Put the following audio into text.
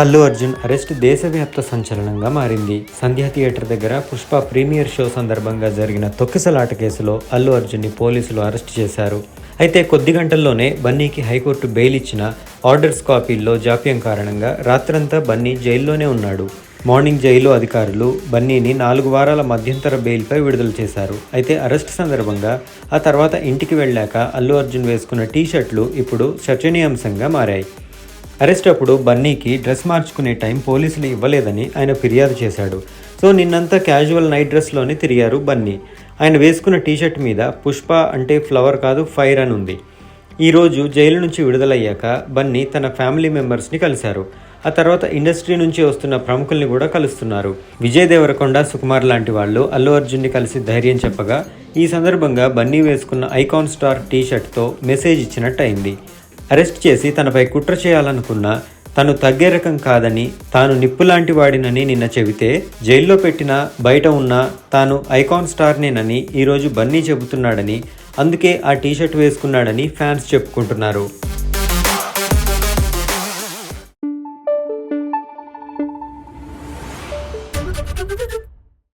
Allu Arjun arrest దేశవ్యాప్త సంచలనంగా మారింది. సంధ్యా థియేటర్ దగ్గర పుష్ప ప్రీమియర్ షో సందర్భంగా జరిగిన తొక్కిసలాట కేసులో అల్లు అర్జున్ని పోలీసులు అరెస్ట్ చేశారు. అయితే కొద్ది గంటల్లోనే బన్నీకి హైకోర్టు బెయిల్ ఇచ్చిన ఆర్డర్స్ కాపీల్లో జాప్యం కారణంగా రాత్రంతా బన్నీ జైల్లోనే ఉన్నాడు. మార్నింగ్ జైలు అధికారులు బన్నీని నాలుగు వారాల మధ్యంతర బెయిల్పై విడుదల చేశారు. అయితే అరెస్ట్ సందర్భంగా ఆ తర్వాత ఇంటికి వెళ్ళాక అల్లు అర్జున్ వేసుకున్న టీ షర్ట్లు ఇప్పుడు చర్చనీయాంశంగా మారాయి. అరెస్ట్ అప్పుడు బన్నీకి డ్రెస్ మార్చుకునే టైం పోలీసులు ఇవ్వలేదని ఆయన ఫిర్యాదు చేశాడు. సో నిన్నంతా క్యాజువల్ నైట్ డ్రెస్లోనే తిరిగారు బన్నీ. ఆయన వేసుకున్న టీషర్ట్ మీద పుష్ప అంటే ఫ్లవర్ కాదు ఫైర్ అని ఉంది. ఈరోజు జైలు నుంచి విడుదలయ్యాక బన్నీ తన ఫ్యామిలీ మెంబర్స్ని కలిశారు. ఆ తర్వాత ఇండస్ట్రీ నుంచి వస్తున్న ప్రముఖుల్ని కూడా కలుస్తున్నారు. విజయ్ దేవరకొండ సుకుమార్ లాంటి వాళ్ళు అల్లు అర్జున్ని కలిసి ధైర్యం చెప్పగా ఈ సందర్భంగా బన్నీ వేసుకున్న ఐకాన్ స్టార్ టీ షర్ట్తో మెసేజ్ ఇచ్చినట్టు అయింది. అరెస్ట్ చేసి తనపై కుట్ర చేయాలనుకున్న తను తగ్గే రకం కాదని తాను నిప్పులాంటి వాడినని నిన్న చెబితే జైల్లో పెట్టిన బయట ఉన్న తాను ఐకాన్ స్టార్నేనని ఈరోజు బన్నీ చెబుతున్నాడని అందుకే ఆ టీషర్ట్ వేసుకున్నాడని ఫ్యాన్స్ చెప్పుకుంటున్నారు.